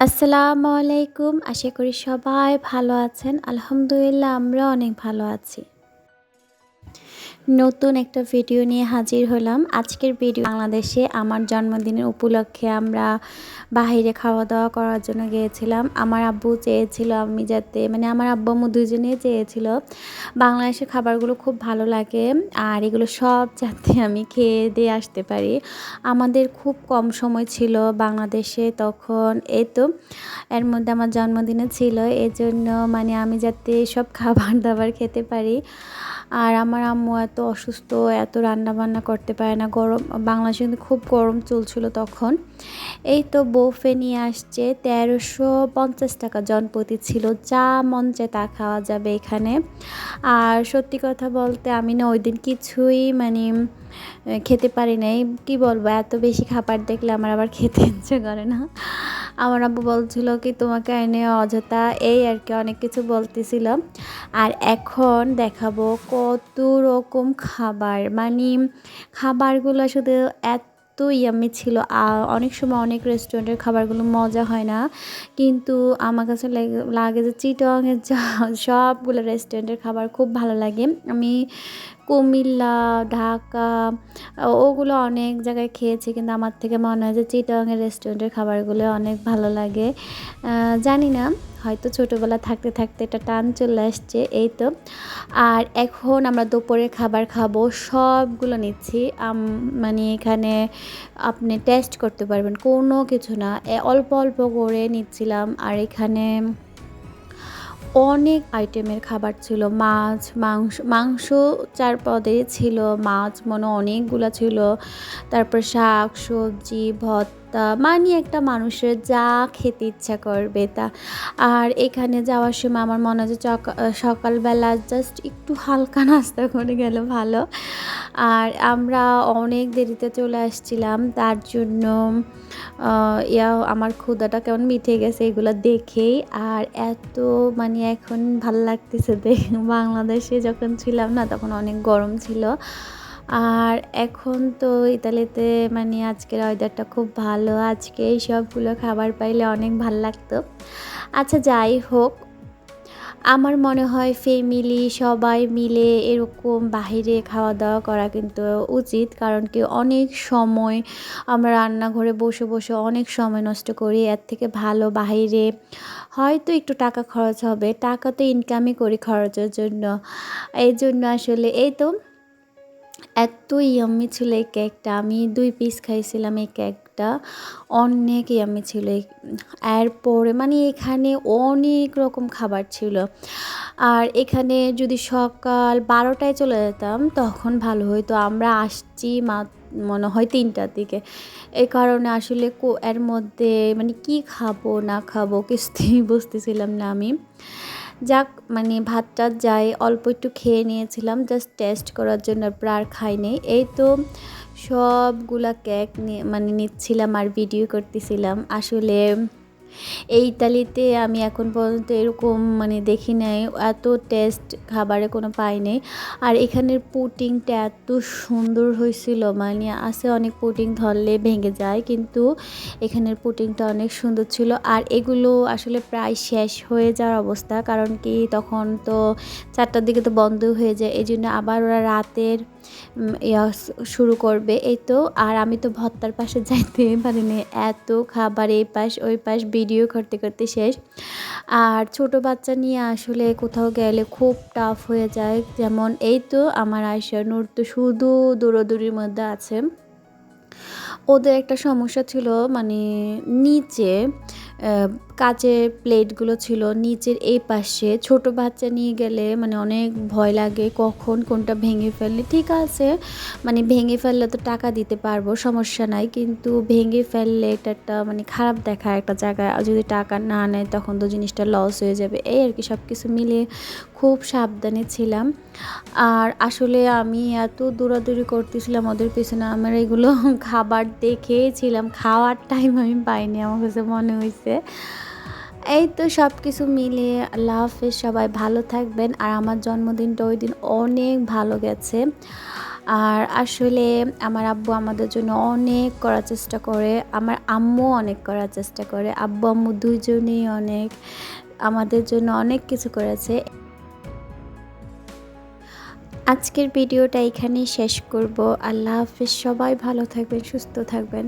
আসসালামু আলাইকুম। আশা করি সবাই ভালো আছেন। আলহামদুলিল্লাহ আমরা অনেক ভালো আছি। নতুন একটা ভিডিও নিয়ে হাজির হলাম। আজকের ভিডিও বাংলাদেশে আমার জন্মদিনের উপলক্ষে আমরা বাহিরে খাওয়া দাওয়া করার জন্য গিয়েছিলাম। আমার আব্বু চেয়েছিল আমি যাতে মানে আমার আব্বু আম্মু দুজনেই চেয়েছিল। বাংলাদেশের খাবারগুলো খুব ভালো লাগে আর এগুলো সব যাতে আমি খেয়ে দিয়ে আসতে পারি। আমাদের খুব কম সময় ছিল বাংলাদেশে তখন। এই তো, এর মধ্যে আমার জন্মদিনে ছিল। এজন্য মানে আমি যাতে সব খাবার দাবার খেতে পারি। আর আমার আম্মু এত অসুস্থ, এত রান্না বান্না করতে পারে না। গরম, বাংলাদেশে কিন্তু খুব গরম চলছিল তখন। এই তো বউফে নিয়ে আসছে, তেরোশো পঞ্চাশ টাকা জনপতি ছিল। যা মন চায় তা খাওয়া যাবে এখানে। আর সত্যি কথা বলতে আমি না ওই দিন কিছুই মানে খেতে পারি নাই। কি বলব, এত বেশি খাবার দেখলে আমার আবার খেতে ইচ্ছে করে না। আমার আব্বু বলছিল কি, তোমাকে এনে অযথা এই আর কি অনেক কিছু বলতেছিল আর এখন দেখাবো কত রকম খাবার। মানে খাবারগুলো শুধু এত এত ইয়ামি ছিল অনেক সময় অনেক রেস্টুরেন্টের খাবারগুলো মজা হয় না। কিন্তু আমার কাছে লাগে যে চিটংয়ের সবগুলো রেস্টুরেন্টের খাবার খুব ভালো লাগে। আমি কুমিল্লা, ঢাকা ওগুলো অনেক জায়গায় খেয়েছি কিন্তু আমার থেকে মনে হয় যে চিটংয়ের রেস্টুরেন্টের খাবারগুলো অনেক ভালো লাগে। জানি না, হয়তো ছোটোবেলা থাকতে থাকতে এটা টান চলে আসছে, এই তো। আর এখন আমরা দুপুরে খাবার খাব, সবগুলো নিচ্ছি। মানে এখানে আপনি টেস্ট করতে পারবেন, কোনো কিছু না। অল্প অল্প করে নিচ্ছিলাম, আর এখানে অনেক আইটেমের খাবার ছিল। মাছ, মাংস মাংস চার পদে ছিল। মাছ মনে অনেকগুলো ছিল। তারপর শাক, সবজি, ভর্তা মানে একটা মানুষের যা খেতে ইচ্ছা করবে তা। আর এখানে যাওয়ার সময় আমার মনে হয় যে সকালবেলা জাস্ট একটু হালকা নাস্তা করে গেলে ভালো। আর আমরা অনেক দেরিতে চলে আসছিলাম, তার জন্য ইয়া, আমার ক্ষুদাটা কেমন মিঠে গেছে এগুলো দেখেই। আর এত মানে এখন ভালো লাগতেছে দেখ, বাংলাদেশে যখন ছিলাম না, তখন অনেক গরম ছিল। আর এখন তো ইতালিতে মানে আজকের ওয়েদারটা খুব ভালো। আজকে এই সবগুলো খাবার পাইলে অনেক ভালো লাগতো। আচ্ছা যাই হোক, আমার মনে হয় ফ্যামিলি সবাই মিলে এরকম বাহিরে খাওয়া দাওয়া করা কিন্তু উচিত। কারণ কি অনেক সময় আমরা রান্নাঘরে বসে বসে অনেক সময় নষ্ট করি। এর থেকে ভালো বাহিরে হয়তো একটু টাকা খরচ হবে। টাকা তো ইনকামই করি খরচের জন্য। এই জন্য আসলে এই তো। এত ইয়াম্মি ছিল এই কেকটা আমি দুই পিস খাইছিলাম এই কেকটা অনেক ইয়াম্মি ছিল এরপরে মানে এখানে অনেক রকম খাবার ছিল। আর এখানে যদি সকাল বারোটায় চলে যেতাম, তখন ভালো হইতো। আমরা আসছি মা, মনে হয় তিনটার দিকে। এই কারণে আসলে এর মধ্যে মানে কি খাব, না খাব কিছুতেই বুঝতেছিলাম না আমি। যাক মানে ভাতটা যাই, অল্প একটু খেয়ে নিয়েছিলাম জাস্ট টেস্ট করার জন্য, আর নেই। এই তো সবগুলা কেক মানে নিচ্ছিলাম আর ভিডিও করতেছিলাম। আসলে এই ইতালিতে আমি এখন পর্যন্ত এরকম মানে দেখি নাই, এত টেস্ট খাবারে কোনো পাই নাই। আর এখানের পুটিংটা এত সুন্দর হয়েছিল মানে আছে অনেক পুটিং ধরলে ভেঙে যায়, কিন্তু এখানের পুটিংটা অনেক সুন্দর ছিল। আর এগুলো আসলে প্রায় শেষ হয়ে যাওয়ার অবস্থা, কারণ কি তখন তো চারটার দিকে তো বন্ধ হয়ে যায় এই জন্য আবার ওরা রাতের শুরু করবে। এই তো, আর আমি তো ভত্তার পাশে যাইতে পারিনি। এত খাবার এই পাশ, ওই পাশ, ভিডিও করতে করতে শেষ। আর ছোট বাচ্চা নিয়ে আসলে কোথাও গেলে খুব টাফ হয়ে যায়। যেমন এই তো আমার আয়সা নূর তো শুধু দৌড়াদৌড়ির মধ্যে আছে। ওদের একটা সমস্যা ছিল মানে নিচে কাচের প্লেটগুলো ছিল নিচের এই পাশে। ছোট বাচ্চা নিয়ে গেলে মানে অনেক ভয় লাগে কখন কোনটা ভেঙে ফেললে। ঠিক আছে মানে ভেঙে ফেললে তো টাকা দিতে পারব, সমস্যা নাই। কিন্তু ভেঙে ফেললে এটা একটা মানে খারাপ দেখা একটা জায়গায় যদি টাকা না নেয় তখন তো জিনিসটা লস হয়ে যাবে। এই আর কি সব কিছু মিলিয়ে খুব সাবধানে ছিলাম। আর আসলে আমি এত দৌড়াদৌড়ি করতেছিলাম ওদের পিছনে, আমার এগুলো খাবার দেখেছিলাম খাওয়ার টাইম আমি পাইনি আমার কাছে মনে হয়েছে এই তো সব কিছু মিলে আল্লাহ হাফেজ, সবাই ভালো থাকবেন। আর আমার জন্মদিনটা ওই দিন অনেক ভালো গেছে। আর আসলে আমার আব্বু আমাদের জন্য অনেক করার চেষ্টা করে, আমার আম্মু অনেক করার চেষ্টা করে, আব্বু আম্মু দুইজনেই অনেক আমাদের জন্য অনেক কিছু করেছে। আজকের ভিডিওটা এখানেই শেষ করব। আল্লাহ হাফিজ সবাই ভালো থাকবেন সুস্থ থাকবেন।